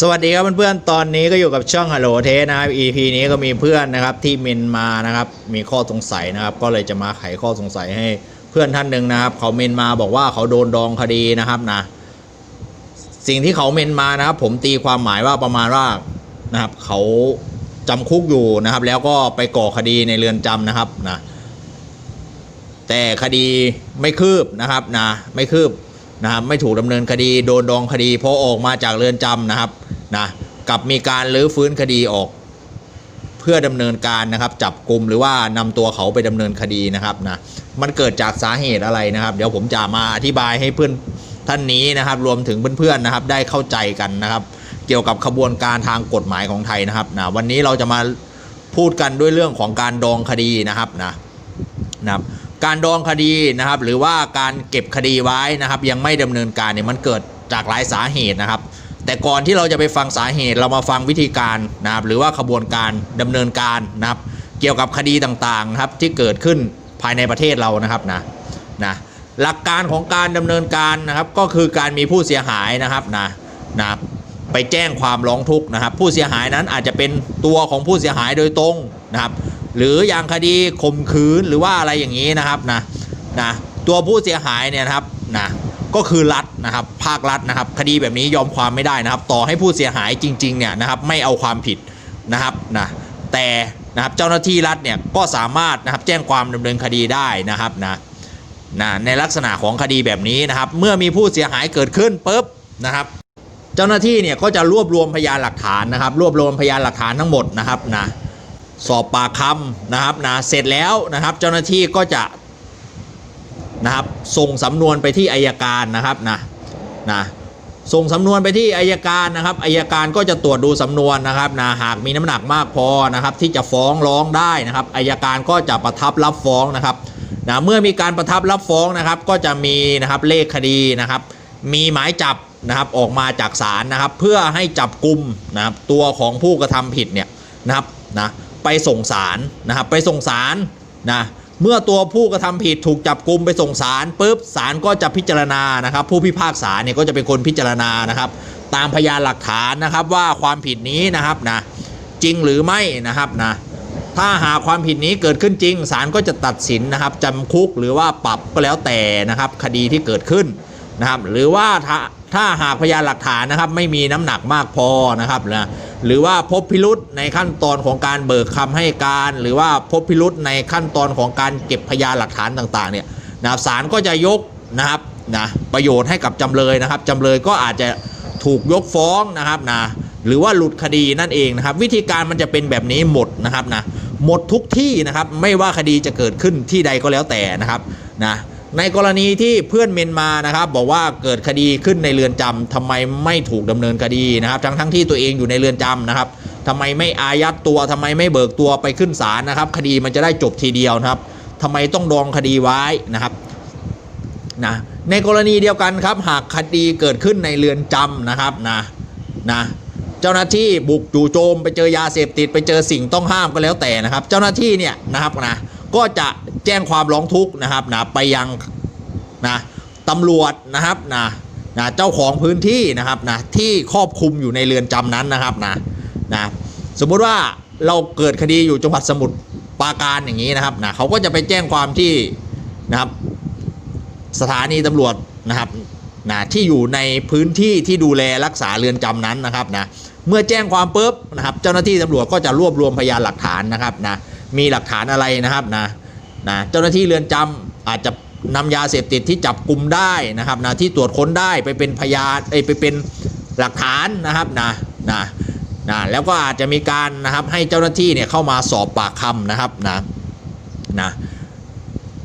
สวัสดีครับเพื่อนๆ ตอนนี้ก็อยู่กับช่อง Hello t e นะครับ EP นี้ก็มีเพื่อนนะครับที่เมนมานะครับมีข้อสงสัยนะครับ ก็เลยจะมาไขข้อสงสัยให้เพื่อนท่านหนึ่งนะครับ เขาเมนมาบอกว่าเขาโดนดองคดีนะครับนะ สิ่งที่เขาเมนมานะครับ ผมตีความหมายว่าประมาณว่านะครับเขาจำคุกอยู่นะครับ แล้วก็ไปก่อคดีในเรือนจำนะครับนะแต่คดีไม่คืบนะครับนะไม่คืบนะครับไม่ถูกดำเนินคดีโดนดองคดีพอออกมาจากเรือนจำนะครับ นะกับมีการลื้อฟื้นคดีออก เพื่อดำเนินการนะครับจับกลุ่มหรือว่านำตัวเขาไปดำเนินคดีนะครับนะมันเกิดจากสาเหตุอะไรนะครับ เดี๋ยวผมจะมาอธิบายให้เพื่อนท่านนี้นะครับ รวมถึงเพื่อนๆนะครับได้เข้าใจกันนะครับ เกี่ยวกับขบวนการทางกฎหมายของไทยนะครับนะวันนี้เราจะมาพูดกันด้วยเรื่องของการดองคดีนะครับนะนะครับการดองคดีนะครับ หรือว่าการเก็บคดีไว้นะครับ ยังไม่ดำเนินการเนี่ยมันเกิดจากหลายสาเหตุนะครับ แต่ก่อนที่เราจะไปฟังสาเหตุเรามาฟังวิธีการนะครับหรือว่าขบวนการดำเนินการนะครับ เกี่ยวกับคดีต่างๆนะครับที่เกิดขึ้นภายในประเทศเรานะครับนะนะหลักการของการดำเนินการนะครับก็คือการมีผู้เสียหายนะครับนะนะไปแจ้งความร้องทุกข์นะครับ ผู้เสียหายนั้นอาจจะเป็นตัวของผู้เสียหายโดยตรงนะครับ หรืออย่างคดีข่มขืนหรือว่าอะไรอย่างนี้นะครับนะนะตัวผู้เสียหายเนี่ยนะครับนะ ก็คือรัฐนะครับภาครัฐนะครับคดีแบบนี้ยอมความไม่ได้นะครับ ต่อให้ผู้เสียหายจริงๆเนี่ยนะครับไม่เอาความผิดนะครับนะแต่นะครับเจ้าหน้าที่รัฐเนี่ยก็สามารถนะครับแจ้งความดำเนินคดีได้นะครับนะนะในลักษณะของคดีแบบนี้นะครับ เมื่อมีผู้เสียหายเกิดขึ้นปุ๊บนะครับ เจ้าหน้าที่เนี่ยก็จะรวบรวมพยานหลักฐานนะครับ รวบรวมพยานหลักฐานทั้งหมดนะครับนะสอบปากคำนะครับนะเสร็จแล้วนะครับ เจ้าหน้าที่ก็จะ นะครับ ส่งสำนวนไปที่อายการนะครับนะนะส่งสำนวนไปที่อายการนะครับอายการก็จะตรวจดูสำนวนนะครับนะหากมีน้ำหนักมากพอนะครับที่จะฟ้องร้องได้นะครับอายการก็จะประทับรับฟ้องนะครับนะเมื่อมีการประทับรับฟ้องนะครับ ก็จะมีนะครับเลขคดีนะครับ มีหมายจับนะครับออกมาจากศาลนะครับ เพื่อให้จับกลุ่มนะครับตัวของผู้กระทำผิดเนี่ยนะครับนะไปส่งศาลนะครับไปส่งศาลนะ เมื่อตัวผู้กระทำผิดถูกจับกลุ่มไปส่งศาลปุ๊บศาลก็จะพิจารณานะครับ ผู้พิพากษาเนี่ยก็จะเป็นคนพิจารณานะครับ ตามพยานหลักฐานนะครับว่าความผิดนี้นะครับนะจริงหรือไม่นะครับนะถ้าหาความผิดนี้เกิดขึ้นจริงศาลก็จะตัดสินนะครับจำคุกหรือว่าปรับก็แล้วแต่นะครับ คดีที่เกิดขึ้นนะครับ หรือว่า ถ้าหากพยานหลักฐานนะครับไม่มีน้ำหนักมากพอนะครับนะหรือว่าพบพิรุษในขั้นตอนของการเบิกคำให้การ หรือว่าพบพิรุษในขั้นตอนของการเก็บพยานหลักฐานต่างๆเนี่ยนะศาลก็จะยกนะครับนะประโยชน์ให้กับจำเลยนะครับจำเลยก็อาจจะถูกยกฟ้องนะครับนะหรือว่าหลุดคดีนั่นเองนะครับ วิธีการมันจะเป็นแบบนี้หมดนะครับนะหมดทุกที่นะครับ ไม่ว่าคดีจะเกิดขึ้นที่ใดก็แล้วแต่นะครับนะ ในกรณีที่เพื่อนเมนมานะครับ บอกว่าเกิดคดีขึ้นในเรือนจำทำไมไม่ถูกดำเนินคดีนะครับ ทั้งทั้งที่ตัวเองอยู่ในเรือนจำนะครับทำไมไม่อายัดตัวทำไมไม่เบิกตัวไปขึ้นศาลนะครับ คดีมันจะได้จบทีเดียวนะครับทำไมต้องดองคดีไว้นะครับนะในกรณีเดียวกันครับ หากคดีเกิดขึ้นในเรือนจำนะครับนะนะเจ้าหน้าที่บุกจู่โจมไปเจอยาเสพติดไปเจอสิ่งต้องห้ามก็แล้วแต่นะครับ เจ้าหน้าที่เนี่ยนะครับนะ ก็จะแจ้งความร้องทุกข์นะครับนะไปยังนะตำรวจนะครับนะนะเจ้าของพื้นที่นะครับนะที่ครอบคลุมอยู่ในเรือนจำนั้นนะครับนะนะสมมุติว่าเราเกิดคดีอยู่จังหวัดสมุทรปราการอย่างนี้นะครับนะเขาก็จะไปแจ้งความที่นะครับสถานีตำรวจนะครับนะที่อยู่ในพื้นที่ที่ดูแลรักษาเรือนจำนั้นนะครับนะเมื่อแจ้งความปุ๊บนะครับ เจ้าหน้าที่ตำรวจก็จะรวบรวมพยานหลักฐานนะครับนะ มีหลักฐานอะไรนะครับนะนะเจ้าหน้าที่เรือนจำอาจจะนำยาเสพติดที่จับกลุ่มได้นะครับนะที่ตรวจค้นได้ไปเป็นพยานเอ้ยไปเป็นหลักฐานนะครับนะนะนะแล้วก็อาจจะมีการนะครับให้เจ้าหน้าที่เนี่ยเข้ามาสอบปากคำนะครับนะนะ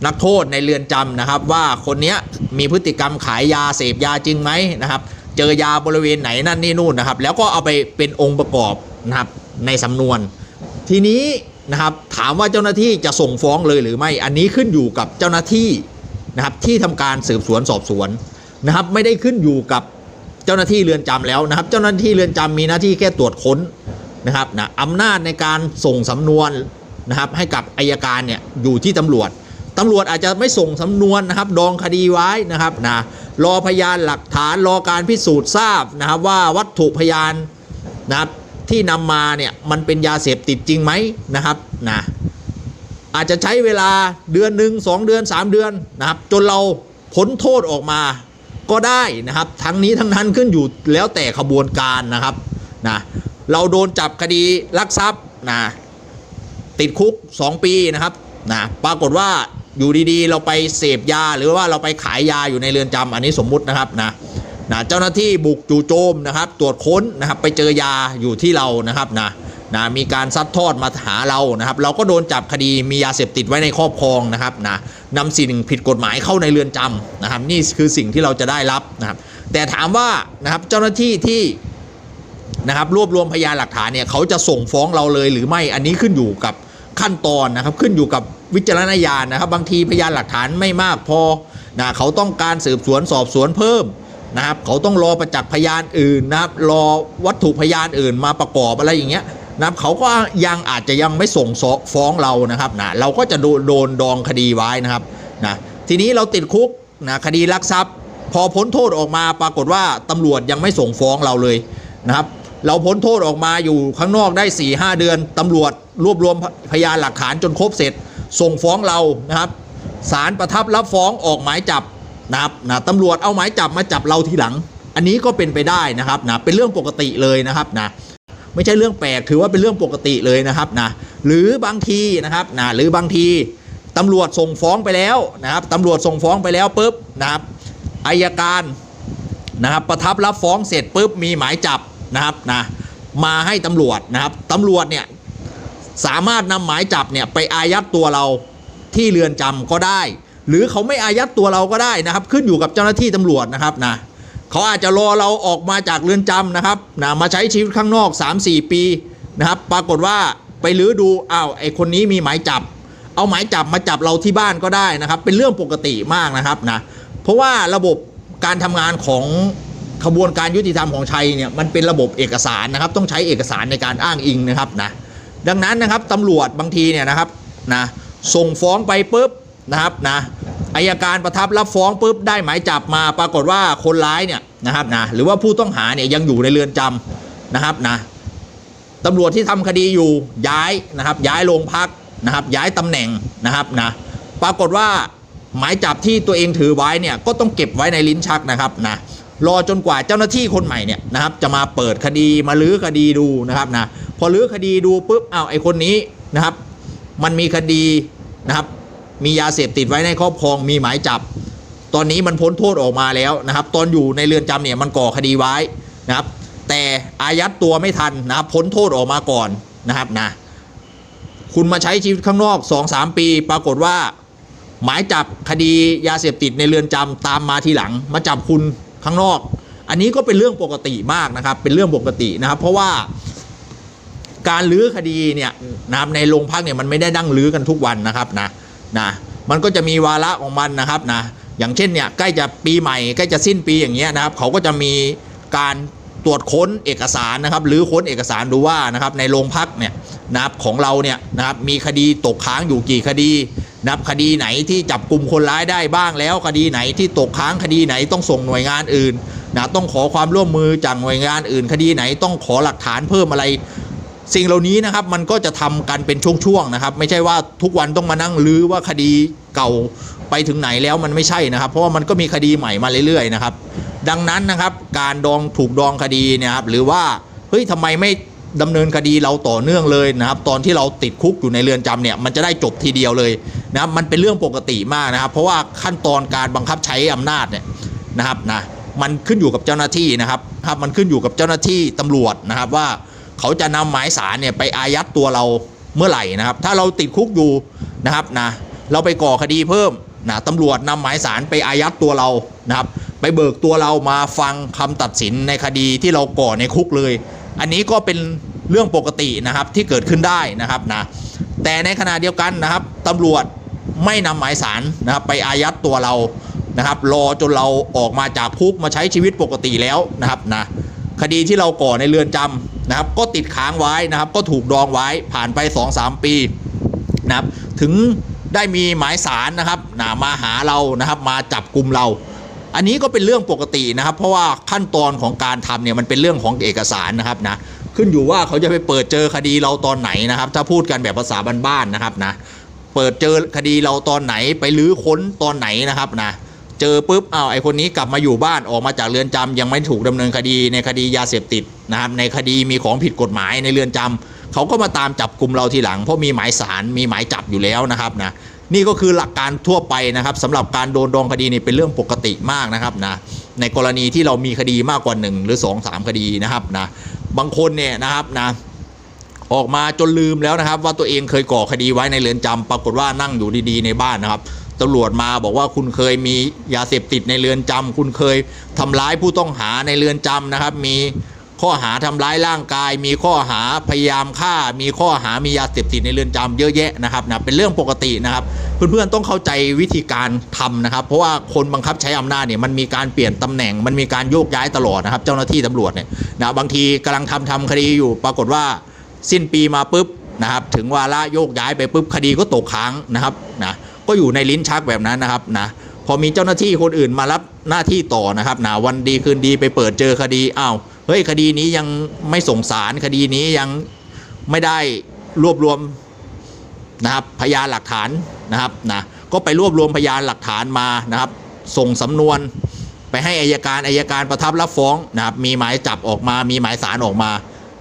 นักโทษในเรือนจำนะครับ ว่าคนเนี้ยมีพฤติกรรมขายยาเสพยาจริงไหมนะครับ เจอยาบริเวณไหนนั่นนี่นู่นนะครับ แล้วก็เอาไปเป็นองค์ประกอบนะครับในสำนวน ทีนี้ นะครับถามว่าเจ้าหน้าที่จะส่งฟ้องเลยหรือไม่อันนี้ขึ้นอยู่กับเจ้าหน้าที่นะครับที่ทำการสืบสวนสอบสวนนะครับ ไม่ได้ขึ้นอยู่กับเจ้าหน้าที่เรือนจำแล้วนะครับ เจ้าหน้าที่เรือนจำมีหน้าที่แค่ตรวจค้นนะครับนะอำนาจในการส่งสำนวนนะครับ ให้กับอายการเนี่ยอยู่ที่ตำรวจตำรวจอาจจะไม่ส่งสำนวนนะครับดองคดีไว้นะครับนะรอพยานหลักฐานรอการพิสูจน์ทราบนะครับว่าวัตถุพยานนะครับ ที่นำมาเนี่ยมันเป็นยาเสพติดจริงไหมนะครับนะอาจจะใช้เวลาเดือนหนึ่งสองเดือน 3 เดือนนะครับจนเราพ้นโทษออกมาก็ได้นะครับ ทั้งนี้ทั้งนั้นขึ้นอยู่แล้วแต่ขบวนการนะครับนะเราโดนจับคดีลักทรัพย์นะติดคุก 2 ปีนะครับนะปรากฏว่าอยู่ดีๆ เราไปเสพยาหรือว่าเราไปขายยาอยู่ในเรือนจำอันนี้สมมุตินะครับนะ นะเจ้าหน้าที่บุกจู่โจมนะครับตรวจค้นนะครับไปเจอยาอยู่ที่เรานะครับนะนะมีการซัดทอดมาหาเรานะครับเราก็โดนจับคดีมียาเสพติดไว้ในครอบครองนะครับนะนำสิ่งผิดกฎหมายเข้าในเรือนจำนะครับนี่คือสิ่งที่เราจะได้รับนะครับแต่ถามว่านะครับเจ้าหน้าที่ที่นะครับรวบรวมพยานหลักฐานเนี่ยเขาจะส่งฟ้องเราเลยหรือไม่อันนี้ขึ้นอยู่กับขั้นตอนนะครับขึ้นอยู่กับวิจารณญาณนะครับ บางทีพยานหลักฐานไม่มากพอนะเขาต้องการสืบสวนสอบสวนเพิ่ม นะครับเขาต้องรอประจักษ์พยานอื่นนะครับรอวัตถุพยานอื่นมาประกอบอะไรอย่างเงี้ยนะครับเขาก็ยังอาจจะยังไม่ส่งฟ้องเรานะครับนะเราก็จะโดนโดนดองคดีไว้นะครับนะทีนี้เราติดคุกนะคดีลักทรัพย์ พอพ้นโทษออกมาปรากฏว่าตำรวจยังไม่ส่งฟ้องเราเลยนะครับเราพ้นโทษออกมาอยู่ข้างนอกได้4ี่หเดือนตำรวจรวบรวมพยานหลักฐานจนครบเสร็จ ส่งฟ้องเรานะครับศาลประทับรับฟ้องออกหมายจับ นะครับนะตำรวจเอาหมายจับมาจับเราทีหลัง อันนี้ก็เป็นไปได้นะครับนะเป็นเรื่องปกติเลยนะครับนะไม่ใช่เรื่องแปลกถือว่าเป็นเรื่องปกติเลยนะครับนะหรือบางทีนะครับนะหรือบางทีตำรวจส่งฟ้องไปแล้วนะครับตำรวจส่งฟ้องไปแล้วปุ๊บนะครับอายการนะครับประทับรับฟ้องเสร็จปุ๊บมีหมายจับนะครับนะมาให้ตำรวจนะครับตำรวจเนี่ยสามารถนำหมายจับเนี่ยไปอายัดตัวเราที่เรือนจำก็ได้ หรือเขาไม่อายัดตัวเราก็ได้นะครับ ขึ้นอยู่กับเจ้าหน้าที่ตำรวจนะครับนะเขาอาจจะรอเราออกมาจากเรือนจำนะครับนะมาใช้ชีวิตข้างนอก 3-4 ปีนะครับปรากฏว่าไปลื้อดูอ้าวไอคนนี้มีหมายจับ เอาหมายจับมาจับเราที่บ้านก็ได้นะครับ เป็นเรื่องปกติมากนะครับนะเพราะว่าระบบการทำงานของขบวนการยุติธรรมของไทยเนี่ยมันเป็นระบบเอกสารนะครับ ต้องใช้เอกสารในการอ้างอิงนะครับนะดังนั้นนะครับตำรวจบางทีเนี่ยนะครับนะส่งฟ้องไปปุ๊บ นะครับนะอายการประทับรับฟ้องปุ๊บได้หมายจับมาปรากฏว่าคนร้ายเนี่ยนะครับนะหรือว่าผู้ต้องหาเนี่ยยังอยู่ในเรือนจำนะครับนะตำรวจที่ทำคดีอยู่ย้ายนะครับ ย้ายโรงพักนะครับ ย้ายตำแหน่งนะครับนะปรากฏว่าหมายจับที่ตัวเองถือไว้เนี่ยก็ต้องเก็บไว้ในลิ้นชักนะครับนะรอจนกว่าเจ้าหน้าที่คนใหม่เนี่ยนะครับ จะมาเปิดคดีมาลื้อคดีดูนะครับนะพอลื้อคดีดูปุ๊บอ้าวไอ้คนนี้นะครับ มันมีคดีนะครับ มียาเสพติดไว้ในครอบครองมีหมายจับ ตอนนี้มันพ้นโทษออกมาแล้วนะครับ ตอนอยู่ในเรือนจำเนี่ยมันก่อคดีไว้นะครับ แต่อายัดตัวไม่ทันนะครับพ้นโทษออกมาก่อนนะครับนะคุณมาใช้ชีวิตข้างนอก 2-3 ปี ปรากฏว่า หมายจับคดียาเสพติดในเรือนจำตามมาทีหลัง มาจับคุณข้างนอก อันนี้ก็เป็นเรื่องปกติมากนะครับ เป็นเรื่องปกตินะครับ เพราะว่าการลื้อคดีเนี่ยนะครับในโรงพักเนี่ยมันไม่ได้ดั้งลื้อกันทุกวันนะครับนะ นะมันก็จะมีวาระของมันนะครับนะอย่างเช่นเนี่ยใกล้จะปีใหม่ใกล้จะสิ้นปีอย่างเงี้ยนะครับเขาก็จะมีการตรวจค้นเอกสารนะครับหรือค้นเอกสารดูว่านะครับในโรงพักเนี่ยนะครับของเราเนี่ยนะครับมีคดีตกค้างอยู่กี่คดีนะครับคดีไหนที่จับกลุ่มคนร้ายได้บ้างแล้ว คดีไหนที่ตกค้างคดีไหนต้องส่งหน่วยงานอื่นนะต้องขอความร่วมมือจากหน่วยงานอื่น คดีไหนต้องขอหลักฐานเพิ่มอะไร สิ่งเหล่านี้นะครับมันก็จะทำกันเป็นช่วงๆนะครับ ไม่ใช่ว่าทุกวันต้องมานั่งลื้อว่าคดีเก่าไปถึงไหนแล้วมันไม่ใช่นะครับ เพราะว่ามันก็มีคดีใหม่มาเรื่อยๆนะครับ ดังนั้นนะครับการดองถูกดองคดีเนี่ยครับหรือว่าเฮ้ยทำไมไม่ดำเนินคดีเราต่อเนื่องเลยนะครับตอนที่เราติดคุกอยู่ในเรือนจำเนี่ยมันจะได้จบทีเดียวเลยนะครับมันเป็นเรื่องปกติมากนะครับ เพราะว่าขั้นตอนการบังคับใช้อำนาจเนี่ยนะครับนะมันขึ้นอยู่กับเจ้าหน้าที่นะครับครับมันขึ้นอยู่กับเจ้าหน้าที่ตำรวจนะครับว่า เขาจะนำหมายสารเนี่ยไปอายัดตัวเราเมื่อไหร่นะครับ ถ้าเราติดคุกอยู่นะครับนะเราไปก่อคดีเพิ่มนะตำรวจนำหมายสารไปอายัดตัวเรานะครับไปเบิกตัวเรามาฟังคำตัดสินในคดีที่เราก่อในคุกเลย อันนี้ก็เป็นเรื่องปกตินะครับที่เกิดขึ้นได้นะครับนะแต่ในขณะเดียวกันนะครับตำรวจไม่นำหมายสารนะครับไปอายัดตัวเรานะครับรอจนเราออกมาจากคุกมาใช้ชีวิตปกติแล้วนะครับนะ คดีที่เราก่อในเรือนจำนะครับ ก็ติดค้างไว้นะครับ ก็ถูกดองไว้ผ่านไป 2-3 ปีนะครับถึงได้มีหมายสารนะครับนะมาหาเรานะครับ มาจับกลุ่มเรา อันนี้ก็เป็นเรื่องปกตินะครับ เพราะว่าขั้นตอนของการทำเนี่ยมันเป็นเรื่องของเอกสารนะครับนะขึ้นอยู่ว่าเขาจะไปเปิดเจอคดีเราตอนไหนนะครับ ถ้าพูดกันแบบภาษาบ้านๆนะครับนะเปิดเจอคดีเราตอนไหนไปลื้อค้นตอนไหนนะครับนะ เจอปุ๊บอ้าวไอคนนี้กลับมาอยู่บ้านออกมาจากเรือนจำยังไม่ถูกดำเนินคดีในคดียาเสพติดนะครับในคดีมีของผิดกฎหมายในเรือนจำเขาก็มาตามจับกลุ่มเราทีหลัง เพราะมีหมายสารมีหมายจับอยู่แล้วนะครับนะนี่ก็คือหลักการทั่วไปนะครับสำหรับการโดนดองคดีนี่เป็นเรื่องปกติมากนะครับนะในกรณีที่เรามีคดีมากกว่า 1 หรือ 2 3 คดีนะครับนะบางคนเนี่ยนะครับนะออกมาจนลืมแล้วนะครับ ว่าตัวเองเคยก่อคดีไว้ในเรือนจำปรากฏว่านั่งอยู่ดีๆในบ้านนะครับ ตำรวจมาบอกว่าคุณเคยมียาเสพติดในเรือนจำคุณเคยทำร้ายผู้ต้องหาในเรือนจำนะครับ มีข้อหาทำร้ายร่างกาย มีข้อหาพยายามฆ่า มีข้อหามียาเสพติดในเรือนจำเยอะแยะนะครับนะเป็นเรื่องปกตินะครับ เพื่อนๆต้องเข้าใจวิธีการทำนะครับ เพราะว่าคนบังคับใช้อำนาจเนี่ยมันมีการเปลี่ยนตำแหน่ง มันมีการโยกย้ายตลอดนะครับ เจ้าหน้าที่ตำรวจเนี่ยนะบางทีกำลังทำทำคดีอยู่ ปรากฏว่าสิ้นปีมาปุ๊บนะครับ ถึงวาระโยกย้ายไปปุ๊บคดีก็ตกค้างนะครับนะ ก็อยู่ในลิ้นชักแบบนั้นนะครับนะพอมีเจ้าหน้าที่คนอื่นมารับหน้าที่ต่อนะครับนะวันดีคืนดีไปเปิดเจอคดีอ้าวเฮ้ยคดีนี้ยังไม่ส่งสารคดีนี้ยังไม่ได้รวบรวมนะครับพยานหลักฐานนะครับนะก็ไปรวบรวมพยานหลักฐานมานะครับ ส่งสำนวนไปให้อายการอายการประทับรับฟ้องนะครับมีหมายจับออกมา มีหมายสารออกมา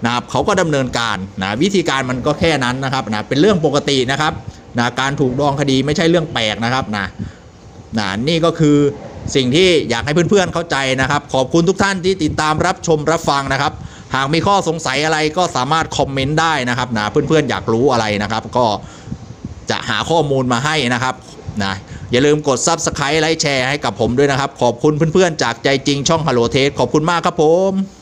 นะครับเขาก็ดำเนินการนะวิธีการมันก็แค่นั้นนะครับนะเป็นเรื่องปกตินะครับ นะการถูกดองคดีไม่ใช่เรื่องแปลกนะครับนะนะนี่ก็คือสิ่งที่อยากให้เพื่อนๆเข้าใจนะครับ ขอบคุณทุกท่านที่ติดตามรับชมรับฟังนะครับ หากมีข้อสงสัยอะไรก็สามารถคอมเมนต์ได้นะครับนะเพื่อนๆอยากรู้อะไรนะครับ ก็จะหาข้อมูลมาให้นะครับนะอย่าลืมกด Subscribe ไลค์แชร์ให้กับผมด้วยนะครับ ขอบคุณเพื่อนๆ จากใจจริงช่องฮัลโหลเทสขอบคุณมากครับผม